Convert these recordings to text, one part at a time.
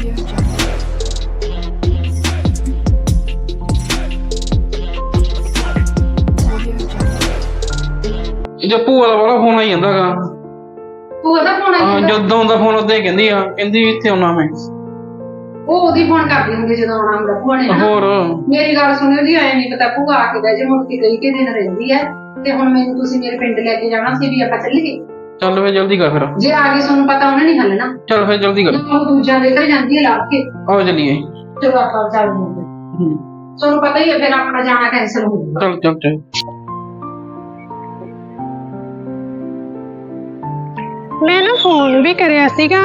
ਜੇ ਭੂਆ ਦਾ ਬੜਾ ਫੋਨ ਆਈ ਜਾਂਦਾਗਾ। ਭੂਆ ਦਾ ਫੋਨ ਹਾਂ ਆਇਆ ਜਦੋਂ ਦਾ ਫੋਨ ਹੀ ਕਹਿੰਦੀ ਆ ਕਹਿੰਦੀ ਇੱਥੇ ਆਉਣਾ ਮੈਂ। ਉਹ ਉਹਦੀ ਫੋਨ ਕਰਦੀ ਹੁੰਦੀ ਜਦੋਂ ਆਉਣਾ ਹੁੰਦਾ ਭੂਆ ਨੇ ਨਾ। ਹੋਰ? ਮੇਰੀ ਗੱਲ ਸੁਣਿਓ ਜੀ ਐ ਨਹੀਂ ਪਤਾ ਭੂਆ ਆ ਕੇ ਬਹਿ ਜੇ ਮੁੜ ਕੇ ਕਈ ਕਿ ਦਿਨ ਰਹਿੰਦੀ ਐ। ਤੇ ਹੁਣ ਮੈਨੂੰ ਤੁਸੀਂ ਮੇਰੇ ਪਿੰਡ ਲੈ ਕੇ ਜਾਣਾ ਸੀ ਵੀ ਆਪਾਂ ਚੱਲੀਏ? ਚੱਲ ਫੇ ਜਲਦੀ ਕਰ ਫਿਰ। ਜੇ ਆ ਗਈ ਤੁਹਾਨੂੰ ਪਤਾ ਉਹਨੇ ਨਹੀਂ ਹੱਲਣਾ ਚੱਲ ਫੇ ਜਲਦੀ ਕਰ। ਨਾ ਉਹ ਦੂਜਿਆਂ ਦੇ ਘਰ ਜਾਂਦੀ ਹੈ ਲੱਭ ਕੇ। ਆਓ ਚੱਲੀਏ। ਚਲੋ ਆਪਾਂ ਚੱਲਦੇ ਹਾਂ ਹੂੰ। ਤੁਹਾਨੂੰ ਪਤਾ ਹੀ ਹੈ ਫਿਰ ਆਪਣਾ ਜਾਣਾ ਕੈਨਸਲ ਹੋ ਜਾਊਗਾ। ਚੱਲ ਚੱਲ ਚੱਲ। ਮੈਂ ਨਾ ਫੋਨ ਵੀ ਕਰਿਆ ਸੀਗਾ।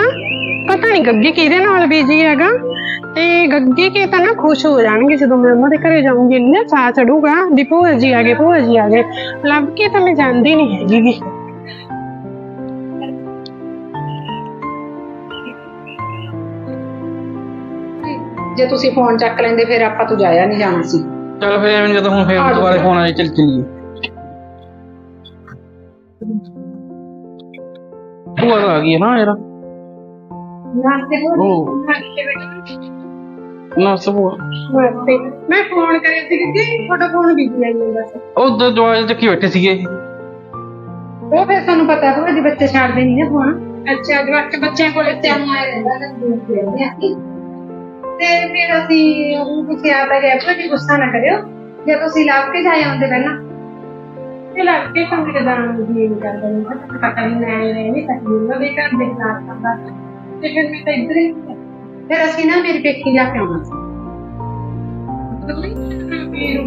ਪਤਾ ਨਹੀਂ ਗੱਗੀ ਕਿਹਦੇ ਨਾਲ ਬੀਜੀ ਹੈਗਾ। ਤੇ ਗੱਗੀ ਕੇ ਤਾਂ ਨਾ ਖੁਸ਼ ਹੋ ਜਾਣਗੇ ਜਦੋਂ ਮੈਂ ਉਹਨਾਂ ਦੇ ਘਰੇ ਜਾਊਂਗੀ। ਇੰਨਾ ਚਾਅ ਚੜੂਗਾ ਵੀ ਭੂਆ ਜੀ ਆ ਗਏ ਭੂਆ ਜੀ ਆ ਗਏ। ਲੱਭ ਕੇ ਤਾਂ ਮੈਂ ਜਾਂਦੀ ਨਹੀਂ ਹੈਗੀ ਗੀ। ਜੇ ਤੁਸੀਂ ਫੋਨ ਚੱਕ ਲੈਂਦੇ ਫਿਰ ਆਪਾਂ ਤੋਂ ਜਾਇਆ ਨਹੀਂ ਜਾਣਾ ਸੀ। ਚੱਲ ਫੇ ਐਵੇਂ ਨੀ ਜਦੋਂ ਹੁਣ ਫੇਰ ਆ ਦੁਬਾਰਾ ਫਿਰ। ਫੋਨ ਆਏ ਚੱਲ ਚੱਲੀਏ। ਭੂਆ ਤਾਂ ਆ ਗਈ ਹੈ ਨਾ ਯਾਰ। ਉਹ ਨਾ ਸਭੂ ਨਮਸਤੇ। ਮੈਂ ਫੋਨ ਕਰਿਆ ਸੀ ਕਿ ਤੁਹਾਡਾ ਫੋਨ ਬੀਜੀ ਆਈ ਹੈ ਬਸ ਉਧਰ ਜਵਾਜ ਚੱਕੀ ਬੈਠੇ ਸੀਗੇ। ਉਹ ਫਿਰ ਤੁਹਾਨੂੰ ਪਤਾ ਭੂਆ ਜੀ ਬੱਚੇ ਛੱਡਦੇ ਨਹੀਂ ਨਾ ਫੋਨ ਅੱਛਾ ਜਵਾਕ ਬੱਚਿਆਂ ਕੋਲ ਨੂੰ ਆਏ ਰਹਿੰਦਾ ਤਾਂ ਦੂਰ ਖੇਡਦੇ ਆ। ਤੇ ਫਿਰ ਅਸੀਂ ਉਹ ਕੁਛ ਯਾਦ ਆ ਗਿਆ ਕੋਈ ਗੁੱਸਾ ਨਾ ਕਰਿਓ। ਜੇ ਤੁਸੀਂ ਲੱਭ ਕੇ ਜਾਏ ਆਉਂਦੇ ਪਹਿਲਾਂ। ਤੇ ਲੱਗ ਕੇ ਤਾਂ ਮੇਰੇ ਜੀ ਕਰਦਾ ਨਹੀਂ ਪਤਾ ਨਹੀਂ ਮੈਂ ਨਹੀਂ ਸਕਦੀ ਮੈਂ ਵੀ ਘਰ ਦੇ ਨਾਲ ਕਰਦਾ ਤੇ ਫਿਰ ਮੈਂ ਤਾਂ ਇੱਧਰ ਹੀ ਫਿਰ ਅਸੀਂ ਨਾ ਮੇਰੀ ਪੇਕੀ ਜਾ ਕੇ ਆਉਣਾ ਸੀ।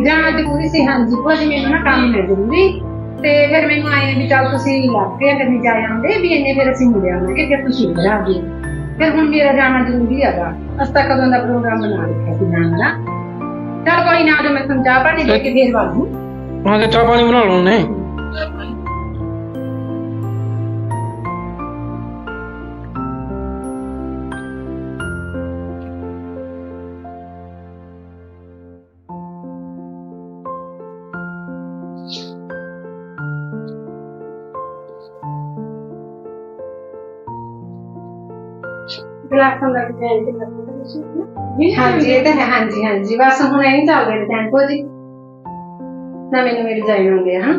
ਜਾਣਾ ਜ਼ਰੂਰੀ ਸੀ, ਹਾਂਜੀ। ਕੁਝ ਮੈਨੂੰ ਨਾ ਕੰਮ ਹੈ ਜ਼ਰੂਰੀ। ਤੇ ਫਿਰ ਮੈਨੂੰ ਆਏ ਵੀ ਚੱਲ ਤੁਸੀਂ ਲੱਭ ਕੇ ਅਗਰ ਨਹੀਂ ਜਾਏ ਆਉਂਦੇ, ਵੀ ਇੰਨੇ ਫਿਰ ਅਸੀਂ ਮੁੜਿਆ ਆਵਾਂਗੇ ਕਿ ਤੁਸੀਂ ਉੱਧਰ ਆ ਫਿਰ ਹੁਣ ਮੇਰਾ ਜਾਣਾ ਜ਼ਰੂਰੀ ਹੈਗਾ। ਅਸ ਤਾਂ ਕਦੋਂ ਦਾ ਪ੍ਰੋਗਰਾਮ ਬਣਾ ਰੱਖਿਆ ਸੀ ਜਾਣ ਦਾ। ਚੱਲ ਕੋਈ ਨਾ ਜੋ ਮੈਂ ਚਾਹ ਪਾਣੀ ਦੇ ਕੇ ਫੇਰ ਵਾਗੂ ਹਾਂ ਕਿ ਚਾਹ ਪਾਣੀ ਬਣਾ ਲਓ ਨੇ ਗਲਾਸਾਂ ਦਾ ਡਿਜ਼ਾਈਨ ਤੇ ਲੱਗਦਾ ਹਾਂਜੀ ਇਹ ਤਾਂ ਹੈ ਹਾਂਜੀ ਹਾਂਜੀ ਬਸ ਹੁਣ ਇਹ ਨਹੀਂ ਚੱਲਦੇ ਡਿਜ਼ਾਈਨ ਕੋ ਜੀ ਨਾ ਮੈਨੂੰ ਮੇਰੇ ਡਿਜ਼ਾਈਨ ਹੁੰਦੇ ਆ ਹਾਂ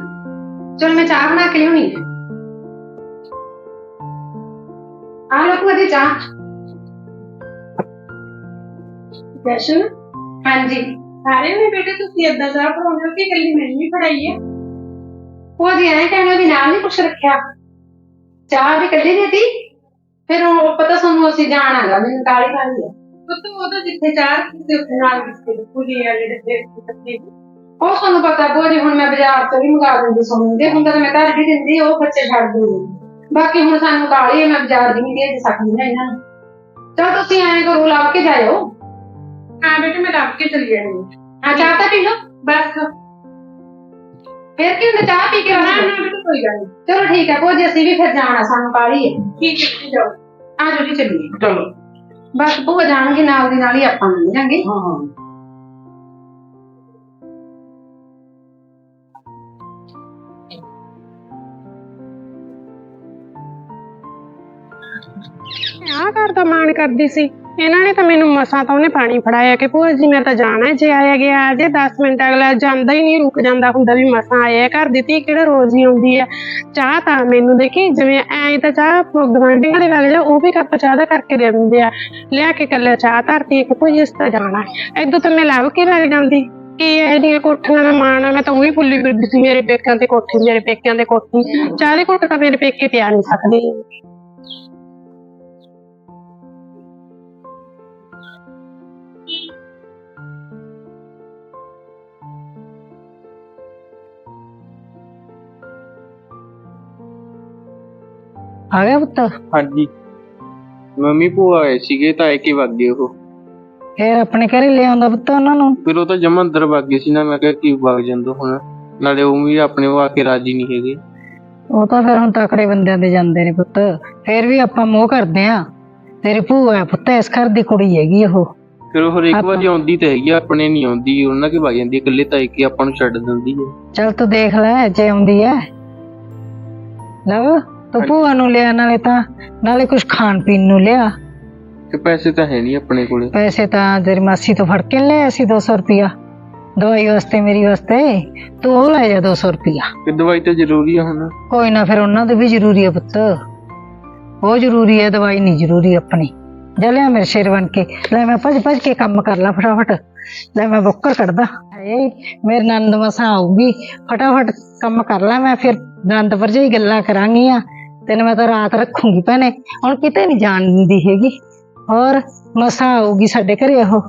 ਚਲ ਮੈਂ ਚਾਹ ਬਣਾ ਕੇ ਲਿਆਉਣੀ ਹੈ ਆ ਲੋ ਤੂੰ ਅਜੇ ਚਾਹ ਜਸ਼ਨ ਹਾਂਜੀ ਸਾਰੇ ਨੇ ਬੇਟੇ ਤੁਸੀਂ ਏਦਾਂ ਚਾਹ ਪੜਾਉਂਦੇ ਹੋ ਕਿ ਕੱਲੀ ਮੈਨੂੰ ਵੀ ਪੜਾਈ ਹੈ ਉਹ ਜੀ ਐਂ ਕਹਿੰਦੇ ਉਹਦੇ ਨਾਲ ਨਹੀਂ ਕੁਛ ਰੱਖਿਆ ਚਾਹ ਵੀ ਕੱਢੀ ਦਿੱਤੀ ਫਿਰ ਉਹ ਪਤਾ ਸਾਨੂੰ ਅਸੀਂ ਜਾਣਾਗਾ ਮੈਨੂੰ ਕਾਲੀ ਕਾਲੀ ਹੈ ਪੁੱਤ ਉਹਦਾ ਜਿੱਥੇ ਰੱਖੀ ਉੱਥੇ ਨਾਲ ਬਿਸਕੁਟ ਪੂਰੀ ਆ ਜਿਹੜੇ ਦੇ ਕੱਟੇ ਉਹ ਸਾਨੂੰ ਪਤਾ ਬੋ ਜੀ ਹੁਣ ਮੈਂ ਬਾਜ਼ਾਰ ਤੋਂ ਵੀ ਮੰਗਾ ਦਿੰਦੀ ਸੋਨੂੰ ਦੇ ਹੁੰਦਾ ਤਾਂ ਮੈਂ ਘਰ ਵੀ ਦਿੰਦੀ ਉਹ ਬੱਚੇ ਛੱਡ ਦਿੰਦੇ। ਬਾਕੀ ਹੁਣ ਸਾਨੂੰ ਕਾਲੀ ਹੈ ਮੈਂ ਬਾਜ਼ਾਰ ਦੀ ਨਹੀਂ ਭੇਜ ਸਕਦੀ ਨਾ ਇਹਨਾਂ ਨੂੰ। ਚਲ ਤੁਸੀਂ ਐਂ ਕਰੋ ਲੱਭ ਕੇ ਜਾਇਓ। ਹਾਂ ਬੇਟੇ ਮੈਂ ਲੱਭ ਕੇ ਚਲੀ ਜਾਣੀ ਹਾਂ ਚਾਹ ਤਾਂ ਪੀ ਲਓ। ਬਸ। ਫਿਰ ਕੀ ਹੁੰਦਾ ਚਾਹ ਪੀ ਕੇ ਨਾ ਰੱਖ ਨਾ ਬੇਟੇ ਕੋਈ ਗੱਲ ਨਹੀਂ। ਚਲੋ ਠੀਕ ਹੈ ਭੋਜੀ ਅਸੀਂ ਵੀ ਫਿਰ ਜਾਣਾ ਸਾਨੂੰ ਕਾਲੀ ਹੈ। ਠੀਕ ਹੈ ਤੁਸੀਂ ਜਾਓ। ਆ ਜਾਓ ਜੀ ਚੱਲੀਏ। ਚਲੋ। ਬਸ ਭੂਆ ਜਾਣਗੇ ਨਾਲ ਦੀ ਨਾਲ ਹੀ ਆਪਾਂ ਮਿਲ ਜਾਾਂਗੇ। ਹਾਂ ਹਾਂ। ਆ ਘਰ ਦਾ ਮਾਣ ਕਰਦੀ ਸੀ। ਇਹਨਾਂ ਨੇ ਤਾਂ ਮੈਨੂੰ ਮਸਾਂ ਤਾਂ ਉਹਨੇ ਪਾਣੀ ਫੜਾਇਆ ਕਿ ਭੂਆ ਜੀ, ਮੈਂ ਤਾਂ ਜਾਣਾ ਜੇ ਆਇਆ ਗਿਆ ਜੇ 10 ਮਿੰਟ ਅਗਲਾ ਜਾਂਦਾ ਹੀ ਨਹੀਂ, ਰੁਕ ਜਾਂਦਾ ਹੁੰਦਾ ਵੀ ਮਸਾਂ ਆਇਆ ਘਰ ਦੀ ਧੀ ਕਿਹੜਾ ਰੋਜ਼ ਹੀ ਆਉਂਦੀ ਹੈ। ਚਾਹ ਤਾਂ ਮੈਨੂੰ ਦੇਖੀ, ਜਿਵੇਂ ਐ ਤਾਂ ਚਾਹ ਗਵਾਂਢੀਆਂ ਦੇ ਲੱਗ ਜਾ, ਉਹ ਵੀ ਕੱਪ ਚਾਹ ਦਾ ਕਰਕੇ ਦੇ ਦਿੰਦੇ ਆ। ਲਿਆ ਕੇ ਕੱਲਾ ਚਾਹ ਧਰਤੀ ਕਿ ਭੂਆ ਜੀ ਇਸ ਤਾਂ ਜਾਣਾ ਹੈ। ਏਦਾਂ ਤਾਂ ਮੈਂ ਲੱਭ ਕੇ ਲੱਗ ਜਾਂਦੀ। ਕਿ ਇਹਦੀਆਂ ਕੋਠੀਆਂ ਦਾ ਮਾਣ ਆ, ਮੈਂ ਤਾਂ ਉਹੀ ਭੁੱਲੀ ਫਿਰਦੀ ਸੀ, ਮੇਰੇ ਪੇਕਿਆਂ ਤੇ ਕੋਠੀ, ਮੇਰੇ ਪੇਕਿਆਂ ਦੇ ਕੋਠੀ। ਚਾਹ ਦੇ ਘੁੱਟ ਤਾਂ ਮੇਰੇ ਪੇਕੇ ਪਿਆ ਨਹੀਂ ਸਕਦੀ। ਆ ਗਿਆ ਪੁੱਤ? ਹਾਂਜੀ। ਮੰਮੀ ਭੂਆ ਆਏ ਸੀਗੇ ਤਾਂ ਇੱਕ ਹੀ ਵਗ ਗਏ ਉਹ? ਫੇਰ ਆਪਣੇ ਘਰੇ ਲੈ ਆਉਂਦਾ ਪੁੱਤ ਉਹਨਾਂ ਨੂੰ? ਫਿਰ ਉਹ ਤਾਂ ਜਮਾਂ ਅੰਦਰ ਵਗ ਗਏ ਸੀ ਨਾ ਮੈਂ ਕਿਹਾ ਕੀ ਵਗ ਜਾਂਦੋ ਹੁਣ? ਨਾਲੇ ਉਹ ਵੀ ਆਪਣੇ ਉਹ ਆ ਕੇ ਰਾਜੀ ਨਹੀਂ ਹੈਗੇ। ਉਹ ਤਾਂ ਫਿਰ ਹੁਣ ਤਕੜੇ ਬੰਦਿਆਂ ਦੇ ਜਾਂਦੇ ਨੇ ਪੁੱਤ। ਫੇਰ ਵੀ ਆਪਾਂ ਮੋਹ ਕਰਦੇ ਆ ਤੇਰੀ ਭੂਆ ਹੈ ਪੁੱਤ ਇਸ ਘਰ ਦੀ ਕੁੜੀ ਹੈਗੀ ਉਹ। ਫਿਰ ਉਹ ਹਰੇਕ ਵਾਰੀ ਆਉਂਦੀ ਤਾਂ ਹੈਗੀ ਆ, ਆਪਣੇ ਨਹੀਂ ਆਉਂਦੀ ਉਹਨਾਂ ਕੇ ਵਗ ਜਾਂਦੀ ਹੈ, ਇਕੱਲੇ ਤਾਂ ਇੱਕ ਹੀ ਆਪਾਂ ਨੂੰ ਛੱਡ ਦਿੰਦੀ ਹੈ। ਚੱਲ ਤੂੰ ਦੇਖ ਲੈ ਜੇ ਆਉਂਦੀ ਹੈ। ਲਵ। ਤੂੰ ਭੂਆ ਨੂੰ ਲਿਆ ਨਾਲੇ ਤਾਂ ਨਾਲੇ ਕੁਝ ਖਾਣ ਪੀਣ ਨੂੰ ਲਿਆ। ਤੇ ਪੈਸੇ ਤਾਂ ਹੈ ਨਹੀਂ ਆਪਣੇ ਕੋਲੇ। ਪੈਸੇ ਤਾਂ ਤੇਰੀ ਮਾਸੀ ਤੋਂ ਫੜ ਕੇ ਲਿਆ ਸੀ 200 ਰੁਪਿਆ ਦਵਾਈ ਵਾਸਤੇ ਮੇਰੀ ਵਾਸਤੇ। ਤੂੰ ਉਹ ਲੈ ਜਾ 200 ਰੁਪਿਆ ਕਿ ਦਵਾਈ ਤਾਂ ਜ਼ਰੂਰੀ ਆ ਹੁਣ। ਕੋਈ ਨਾ ਫਿਰ ਉਹਨਾਂ ਦੇ ਵੀ ਜ਼ਰੂਰੀ ਹੈ ਪੁੱਤ। ਉਹ ਜ਼ਰੂਰੀ ਹੈ ਦਵਾਈ ਨਹੀਂ ਜ਼ਰੂਰੀ ਆਪਣੀ। ਜਾ ਲਿਆ ਮੇਰੇ ਸ਼ੇਰ ਬਣ ਕੇ। ਲੈ ਮੈਂ ਭੱਜ ਭੱਜ ਕੇ ਕੰਮ ਕਰ ਲਾ ਫਟਾਫਟ। ਲੈ ਮੈਂ ਬੁੱਕਰ ਕੱਢਦਾ। ਏ ਮੇਰੇ ਨੰਦ ਮਸਾਂ ਆਊਗੀ। ਫਟਾਫਟ ਕੰਮ ਕਰ ਲਾ ਮੈਂ ਫਿਰ ਨੰਦ ਭਰਜਾਈ ਗੱਲਾਂ ਕਰਾਂਗੀਆਂ। ਤੈਨੂੰ ਮੈਂ ਤਾਂ ਰਾਤ ਰੱਖੂੰਗੀ ਭੈਣੇ। ਹੁਣ ਕਿਤੇ ਨਹੀਂ ਜਾਣ ਦਿੰਦੀ ਹੈਗੀ। ਹੋਰ, ਮਸਾ ਆਊਗੀ ਸਾਡੇ ਘਰੇ ਉਹ।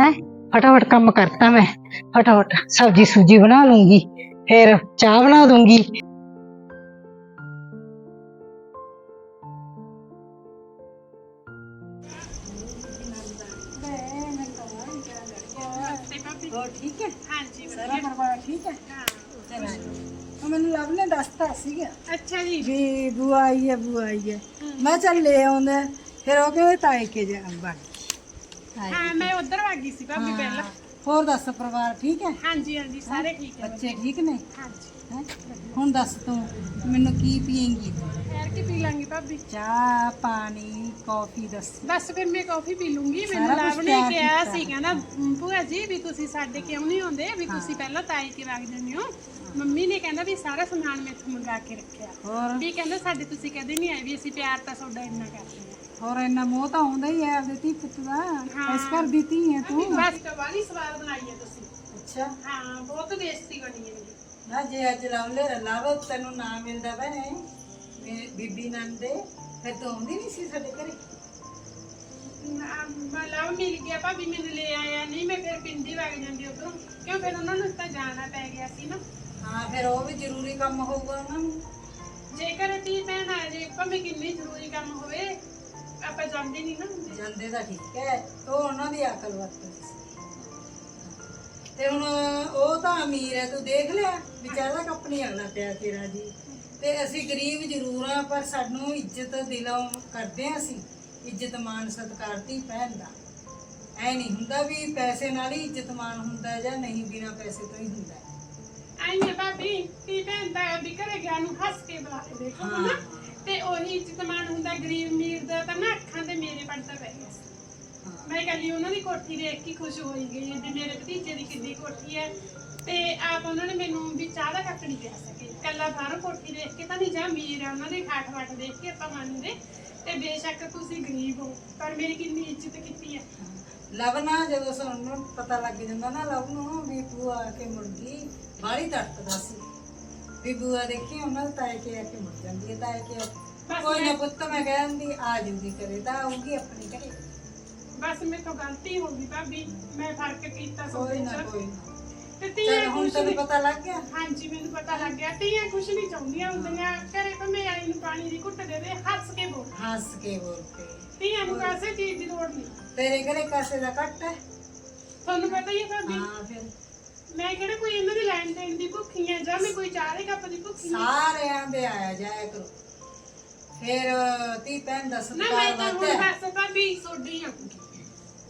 ਹੈ? ਫਟਾਫਟ ਕੰਮ ਕਰਤਾ ਮੈਂ। ਫਟਾਫਟ ਸਬਜੀ ਸੂਜੀ ਬਣਾ ਲੂੰਗੀ। ਫਿਰ ਚਾਹ ਬਣਾ ਦੂੰਗੀ। ਉਹ ਮੈਨੂੰ ਲਵ ਨੇ ਦੱਸਤਾ ਸੀਗਾ ਅੱਛਾ ਜੀ। ਵੀ ਬੂਆ ਆਈ ਹੈ ਬੂਆ ਆਈ ਹੈ। ਮੈਂ ਚੱਲ ਲੈ ਆਉਂਦਾ ਫਿਰ ਉਹ ਕਹਿੰਦੇ ਤਾਏ ਕੇ ਜਾ ਬਣ ਹਾਂ ਮੈਂ ਉਧਰ ਵਾਗੀ ਸੀ ਭਾਬੀ ਪਹਿਲਾਂ। ਹੋਰ ਦੱਸ ਪਰਿਵਾਰ ਠੀਕ ਹੈ? ਹਾਂਜੀ ਹਾਂਜੀ ਸਾਰੇ ਠੀਕ ਹੈ ਬੱਚੇ ਠੀਕ ਨੇ? ਹਾਂਜੀ। ਹੈਂ? ਹੁਣ ਦੱਸ ਤੂੰ ਮੈਨੂੰ ਕੀ ਪੀਏਂਗੀ? ਯਾਰ ਕੀ ਪੀ ਲਾਂਗੀ ਭਾਬੀ। ਚਾਹ ਪਾਣੀ ਕੌਫੀ ਦੱਸ। ਬਸ ਫਿਰ ਮੈਂ ਕਾਫੀ ਪੀ ਲੂੰਗੀ। ਮੈਨੂੰ ਲਾਭ ਕੁਛ ਨੇ ਤਿਆਰ ਕਿਹਾ ਕੀਤਾ। ਸੀ ਕਹਿੰਦਾ "ਮ, ਭੂਆ ਜੀ ਵੀ ਤੁਸੀਂ ਸਾਡੇ ਕਿਉਂ ਨਹੀਂ ਆਉਂਦੇ? ਵੀ ਤੁਸੀਂ ਪਹਿਲਾਂ ਤਾਈ ਕੇ ਵਗ ਜਾਂਦੇ ਹੋ। ਮੰਮੀ ਨੇ ਕਹਿੰਦਾ ਵੀ ਸਾਰਾ ਸਮਾਨ ਮੈਥੋਂ ਮੰਗਾ ਕੇ ਰੱਖਿਆ। ਹੋਰ? ਵੀ ਕਹਿੰਦਾ ਸਾਡੇ ਤੁਸੀਂ ਕਦੇ ਨਹੀਂ ਆਏ ਵੀ ਅਸੀਂ ਪਿਆਰ ਤਾਂ ਤੁਹਾਡਾ ਇੰਨਾ ਕਰਦੇ ਹਾਂ। ਹੋਰ ਇੰਨਾ ਮੋਹ ਤਾਂ ਆਉਂਦਾ ਹੀ ਹੈ ਆਪਦੇ ਧੀ ਪੁੱਤ ਦਾ। ਇਸ ਘਰ ਦੀ ਧੀ ਹੈ ਤੂੰ। ਬਸ ਕਵਾਲੀ ਸਵਾਦ ਬਣਾਈ ਹੈ ਤੁਸੀਂ। ਅੱਛਾ। ਹਾਂ ਬਹੁਤ ਟੇਸਟੀ ਬਣੀ ਹੈ ਨਾ ਜੇ ਅੱਜ ਲਵ ਲੈ ਲਵ ਤੈਨੂੰ ਨਾ ਮਿਲਦਾ ਭੈਣੇ ਮੇ- ਬੀਬੀ ਨੰਦੇ ਫਿਰ ਤੂੰ ਆਉਂਦੀ ਨਹੀਂ ਸੀ ਸਾਡੇ ਘਰੇ? ਮਲਾਵ ਮਿਲ ਗਿਆ ਭਾਬੀ ਮੈਨੂੰ ਲੈ ਆਇਆ ਨਹੀਂ ਮੈਂ ਫਿਰ ਪਿੰਡੀ ਵਗ ਜਾਂਦੀ ਉਧਰੋਂ। ਕਿਉਂ ਫਿਰ ਉਹਨਾਂ ਨੂੰ ਤਾਂ ਜਾਣਾ ਪੈ ਗਿਆ ਸੀ ਨਾ। ਹਾਂ ਫਿਰ ਉਹ ਵੀ ਜ਼ਰੂਰੀ ਕੰਮ ਹੋਊਗਾ ਉਹਨਾਂ ਨੂੰ। ਜੇਕਰ ਤੀ ਭੈਣ ਆ ਜੇ ਭਾਵੇਂ ਕਿੰਨੀ ਜ਼ਰੂਰੀ ਕੰਮ ਹੋਵੇ ਆਪਾਂ ਜਾਂਦੇ ਨਹੀਂ ਨਾ। ਹੁੰਦੇ ਜਾਂਦੇ ਤਾਂ ਠੀਕ ਹੈ ਉਹ ਉਹਨਾਂ ਦੀ ਅਕਲ ਵਰਤਦੀ ਸੀ। ਤੇ ਹੁਣ ਉਹ ਤਾਂ ਅਮੀਰ ਹੈ ਤੂੰ ਦੇਖ ਲਿਆ ਵਿਚਾਰਾ ਕੰਪਨੀ ਅਗਲਾ ਪਿਆ ਤੇਰਾ ਜੀ। ਤੇ ਅਸੀਂ ਗਰੀਬ ਜ਼ਰੂਰ ਆ ਪਰ ਸਾਨੂੰ ਇੱਜ਼ਤ ਦਿਲੋਂ ਕਰਦੇ ਆ ਅਸੀਂ ਇੱਜ਼ਤ ਮਾਨ ਸਤਿਕਾਰ ਦੀ ਭੈਣ ਦਾ। ਐ ਨਹੀਂ ਹੁੰਦਾ ਵੀ ਪੈਸੇ ਨਾਲ ਹੀ ਇੱਜ਼ਤ ਮਾਨ ਹੁੰਦਾ ਜਾਂ ਨਹੀਂ ਬਿਨਾ ਪੈਸੇ ਤੋਂ ਹੀ ਹੁੰਦਾ। ਆਈਏ ਭਾਬੀ ਤੀ ਭੈਣ ਦਾ ਵੀ ਘਰੇ ਗਿਆ ਨੂੰ ਹੱਸ ਕੇ ਬੁਲਾ ਕੇ ਦੇਖੋ ਨਾ ਤੇ ਉਹੀ ਇੱਜ਼ਤ ਮਾਣ ਹੁੰਦਾ ਗਰੀਬ ਅਮੀਰ ਦਾ, ਤਾਂ ਨਾ ਅੱਖਾਂ ਤੇ ਮੇਰੇ ਪੜਦਾ ਪੈ ਗਿਆ ਮੈਂ ਕਹਿੰਦੀ ਉਹਨਾਂ ਦੀ ਕੋਠੀ ਦੇਖ ਕੇ ਖੁਸ਼ ਹੋਈ ਗਈ ਵੀ ਮੇਰੇ ਭਤੀਜੇ ਦੀ ਕਿੰਨੀ ਕੋਠੀ ਹੈ। ਤੇ ਆਪ ਉਹਨਾਂ ਨੇ ਮੈਨੂੰ ਵੀ ਚਾਹ ਦਾ ਕੱਪ ਨਹੀਂ ਪਿਆ ਸਕੇ। ਕੱਲਾ ਬਾਹਰੋਂ ਕੋਠੀ ਦੇਖ ਕੇ ਤਾਂ ਨਹੀਂ ਜਾਂ ਅਮੀਰ ਹੈ ਉਹਨਾਂ ਦੇ ਖਾਟ ਵਾਟ ਦੇਖ ਕੇ ਆਪਾਂ ਮੰਨਦੇ। ਤੇ ਬੇਸ਼ੱਕ ਤੁਸੀਂ ਗਰੀਬ ਹੋ, ਪਰ ਮੇਰੀ ਕਿੰਨੀ ਇੱਜ਼ਤ ਕੀਤੀ ਹੈ। ਲਵ ਨਾ, ਜਦੋਂ ਸਾਨੂੰ ਪਤਾ ਲੱਗ ਜਾਂਦਾ ਨਾ, ਲਵ ਨੂੰ ਵੀ ਬੂਆ ਆ ਕੇ ਮੁੜ ਗਈ ਬਾਹਲੀ ਤੜਕਦਾ ਸੀ। ਵੀ ਬੂਆ ਦੇਖੀ ਉਹਨਾਂ ਦੇ ਤਾਏ ਕੇ ਆ ਕੇ ਮੁੜ ਜਾਂਦੀ ਹੈ ਤਾਏ ਕੇ ਆ ਕੇ। ਕੋਈ ਨਾ ਪੁੱਤ ਮੈਂ ਕਹਿੰਦੀ ਆ ਜੂਗੀ ਕਰੇ ਤਾਂ ਆਊਗੀ ਆਪਣੀ ਘਰੇ। ਬਸ ਮੇਰੇ ਤੋਂ ਗਲਤੀ ਹੋ ਗਈ ਭਾਬੀ ਮੈਂ ਫ਼ਰਕ ਕੀਤਾ ਕੋਈ ਨਾ ਕੋਈ ਨਾ। ਤੇ ਚਲ ਤੀਆਂ ਹੁਣ ਤੈਨੂੰ ਨਹੀਂ ਪਤਾ ਲੱਗ ਗਿਆ? ਹਾਂਜੀ ਮੈਨੂੰ ਪਤਾ ਲੱਗ ਗਿਆ। ਤੀਆਂ ਖੁਸ਼ ਨਹੀਂ ਚਾਹੁੰਦੀਆਂ ਹੁੰਦੀਆਂ। ਘਰੇ ਭਵੇਂ ਆਈ ਨੂੰ ਪਾਣੀ ਦੀ ਘੁੱਟ ਦੇ ਦੇ ਹੱਸ ਕੇ ਬੋਲ। ਹੱਸ ਕੇ ਬੋਲ ਕੇ। ਤੀਆਂ ਨੂੰ ਕਾਸੇ ਚੀਜ਼ ਦੀ ਲੋੜ ਨਹੀਂ। ਤੇਰੇ ਘਰੇ ਕਾਸੇ ਦਾ ਘੱਟ ਹੈ? ਤੁਹਾਨੂੰ ਪਤਾ ਹੀ ਹੈ ਭਾਬੀ। ਹਾਂ ਫਿਰ। ਮੈਂ ਕਿਹੜਾ ਕੋਈ ਇਹਨਾਂ ਦੀ ਲੈਣ ਦੇਣ ਦੀ ਭੁੱਖੀ ਹੈ ਜਾਂ ਮੈਂ ਕੋਈ ਚਾਹ ਦੇ ਕੱਪ ਦੀ ਭੁੱਖੀ ਹਾਂ ਸਾਰਿਆਂ ਦੇ ਆਇਆ ਜਾਇਆ ਕਰੋ। ਫਿਰ ਤੀ ਭੈਣ ਦਾ ਨਾ ਮੈਂ ਸਤਿਕਾਰ ਤਾਂ ਹੁਣ ਵੱਧਦਾ ਹੈ। ਬਸ ਭਾਬੀ ਸੋਡੀ ਆ।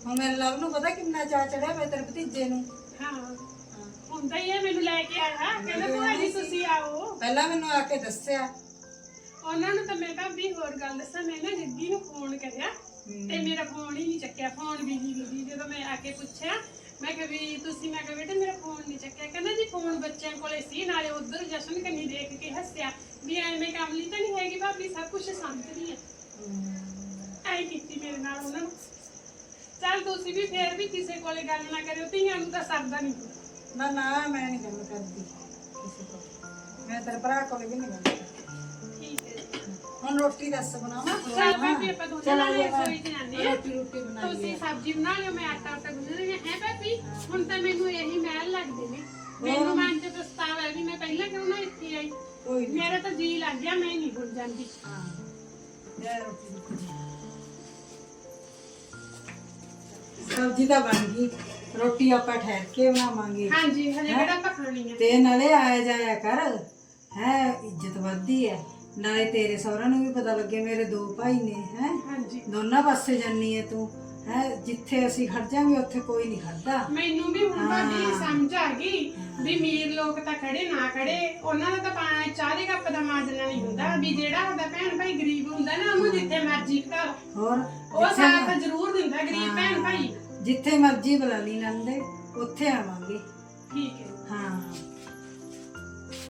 ਹੁਣ ਮੇਰੇ ਲਵ ਨੂੰ ਪਤਾ ਕਿੰਨਾ ਚਾਅ ਚੜਿਆ ਮੈਂ ਤੇਰੇ ਭਤੀਜੇ ਨੂੰ। ਹਾਂ ਹੁੰਦਾ ਹੀ ਹੈ ਮੈਨੂੰ ਲੈ ਕੇ ਆਇਆ। ਕਹਿੰਦਾ ਭੂਆ ਜੀ ਤੁਸੀਂ ਆਓ। ਪਹਿਲਾਂ ਮੈਨੂੰ ਆ ਕੇ ਦੱਸਿਆ। ਉਹਨਾਂ ਨੂੰ ਤਾਂ ਮੈਂ ਭਾਬੀ ਹੋਰ ਗੱਲ ਦੱਸਾਂ ਮੈਂ ਨਾ ਜੱਗੀ ਨੂੰ ਫੋਨ ਕਰਿਆ ਤੇ ਮੇਰਾ ਫੋਨ ਹੀ ਨਹੀਂ ਚੱਕਿਆ ਫੋਨ ਬਿਜ਼ੀ ਬਿਜ਼ੀ ਜਦੋਂ ਮੈਂ ਆ ਕੇ ਪੁੱਛਿਆ ਮੈਂ ਕਿਹਾ ਵੀ ਤੁਸੀਂ, ਮੈਂ ਕਿਹਾ ਬੇਟਾ ਮੇਰਾ ਫੋਨ ਨਹੀਂ ਚੱਕਿਆ। ਕਹਿੰਦਾ ਜੀ ਫੋਨ ਬੱਚਿਆਂ ਕੋਲੇ ਸੀ, ਨਾਲੇ ਉਧਰ ਜਸ਼ਨ ਕੰਨੀ ਦੇਖ ਕੇ ਹੱਸਿਆ। ਵੀ ਐਵੇਂ ਕਾਮਲੀ ਤਾਂ ਨਹੀਂ ਹੈਗੀ ਭਾਬੀ, ਸਭ ਕੁਝ ਸਮਝਦੀ ਹੈ ਐਂ ਕੀਤੀ ਮੇਰੇ ਨਾਲ ਉਹਨਾਂ ਨੂੰ। ਚੱਲ ਤੁਸੀਂ ਵੀ ਫੇਰ ਵੀ ਕਿਸੇ ਕੋਲੇ ਗੱਲ ਨਾ ਕਰਿਓ, ਧੀਆਂ ਨੂੰ ਤਾਂ ਸਰਦਾ ਨਹੀਂ। ਨਾ ਨਾ, ਮੈਂ ਨਹੀਂ ਗੱਲ ਕਰਦੀ ਕਿਸੇ ਕੋਲ। ਮੈਂ ਤੇਰੇ ਭਰਾ ਕੋਲ ਵੀ ਨਹੀਂ ਗੱਲ ਕਰਦੀ। ਹੁਣ ਰੋਟੀ ਦੱਸ ਬਣਾਵਾਂ ਚੱਲ ਭਾਬੀ ਆਪਾਂ ਦੋਨੇ ਨਾਲ ਰਸੋਈ 'ਚ ਜਾਂਦੇ ਆ ਰੋਟੀ ਰੋਟੀ ਬਣਾਈ ਤੁਸੀਂ ਸਬਜ਼ੀ ਬਣਾ ਲਿਓ ਮੈਂ ਆਟਾ ਆਟਾ ਗੁੰਨ ਰਹੀ ਹਾਂ ਹੈ ਭਾਬੀ ਹੁਣ ਤਾਂ ਮੈਨੂੰ ਇਹੀ ਮਹਿਲ ਲੱਗਦੇ ਨੇ ਮੈਨੂੰ ਮਨ ਚ ਪਛਤਾਵਾ ਹੈ ਵੀ ਮੈਂ ਪਹਿਲਾਂ ਕਿਉਂ ਨਾ ਇੱਥੇ ਆਈ ਕੋਈ ਨਹੀਂ ਮੇਰਾ ਤਾਂ ਜੀ ਲੱਗ ਗਿਆ ਮੈਂ ਨਹੀਂ ਭੁੱਲ ਜਾਂਦੀ ਹਾਂ ਲੈ ਰੋਟੀ ਰੋਟੀ ਸਬਜ਼ੀ ਤਾਂ ਬਣ ਗਈ ਰੋਟੀ ਆਪਾਂ ਠਹਿਰ ਕੇ ਬਣਾਵਾਂਗੇ ਹਾਂਜੀ ਹਜੇ ਕਿਹੜਾ ਆਪਾਂ ਖਾਣੀ ਹੈ ਤੇ ਨਾਲੇ ਆਇਆ ਜਾਇਆ ਕਰ ਹੈ ਇੱਜ਼ਤ ਵੱਧਦੀ ਹੈ ਨਾਲੇ ਤੇਰੇ ਸਹੁਰਾ ਨੂੰ ਵੀ ਪਤਾ ਲੱਗੇ ਮੇਰੇ ਦੋ ਭਾਈ ਨੇ ਹੈ? ਹਾਂਜੀ। ਦੋਨਾਂ ਪਾਸੇ ਜਾਨੀ ਹੈ ਤੂੰ ਹੈ? ਜਿੱਥੇ ਅਸੀਂ ਖੜ ਜਾਾਂਗੇ ਉੱਥੇ ਕੋਈ ਨਹੀਂ ਖੜਦਾ। ਮੈਨੂੰ ਵੀ ਹੁਣ ਭਾਬੀ। ਸਮਝ ਆ ਗਈ ਵੀ ਅਮੀਰ ਲੋਕ ਤਾਂ ਖੜੇ ਨਾ ਖੜੇ। ਉਹਨਾਂ ਦਾ ਤਾਂ ਪਾਣਾ ਚਾਹ ਦੇ ਕੱਪ ਦਾ ਮਾਜਣਾ ਨਹੀਂ ਹੁੰਦਾ। ਵੀ ਜਿਹੜਾ ਉਹਦਾ ਭੈਣ ਭਾਈ ਗਰੀਬ ਹੁੰਦਾ ਨਾ ਉਹਨੂੰ ਜਿੱਥੇ ਮਰਜ਼ੀ ਘਰ ਹੋਰ ਉਹ ਜਿੱਥੇ ਸਾਥ ਮਰ- ਜ਼ਰੂਰ ਦਿੰਦਾ ਗਰੀਬ ਭੈਣ ਭਾਈ। ਜਿੱਥੇ ਮਰਜ਼ੀ ਬੁਲਾ ਲਈ ਨੰਦੇ ਉੱਥੇ ਆਵਾਂਗੇ। ਠੀਕ ਹਾਂ।